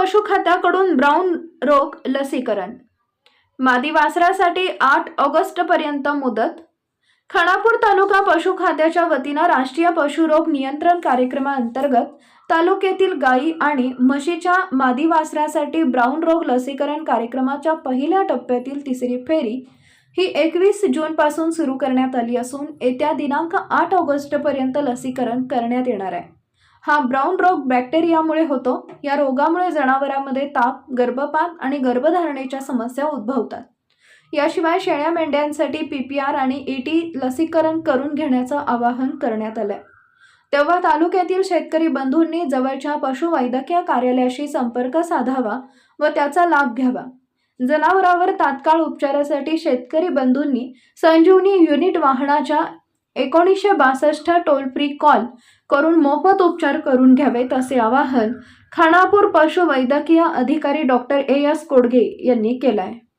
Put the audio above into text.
पशु खात्याकडून ब्राऊन रोग लसीकरण. मादी वासरासाठी आठ ऑगस्ट पर्यंत मुदत. खानापूर तालुका पशु खात्याच्या वतीनं राष्ट्रीय पशुरोग नियंत्रण कार्यक्रमाअंतर्गत तालुक्यातील गायी आणि म्हशीच्या मादी वासरासाठी ब्राऊन रोग लसीकरण कार्यक्रमाच्या पहिल्या टप्प्यातील तिसरी फेरी ही एकवीस जूनपासून सुरू करण्यात आली असून येत्या दिनांक आठ ऑगस्टपर्यंत लसीकरण करण्यात येणार आहे. हा ब्राऊन रोग बॅक्टेरियामुळे होतो. या रोगामुळे जनावरांमध्ये ताप गर्भपात आणि गर्भधारणेच्या समस्या उद्भवतात. याशिवाय शेळ्या मेंढ्यांसाठी पी पी आर आणि ई टी लसीकरण करून घेण्याचं आवाहन करण्यात आलंय. तेव्हा तालुक्यातील शेतकरी बंधूंनी जवळच्या पशुवैद्यकीय कार्यालयाशी संपर्क साधावा व त्याचा लाभ घ्यावा. जनावरांवर तात्काळ उपचारासाठी शेतकरी बंधूंनी संजीवनी युनिट वाहनाच्या एकोणीसशे बासष्ट टोल फ्री कॉल करून मोफत उपचार करून घ्यावेत असे आवाहन खानापूर पशुवैद्यकीय अधिकारी डॉक्टर ए एस कोडगे यांनी केलं आहे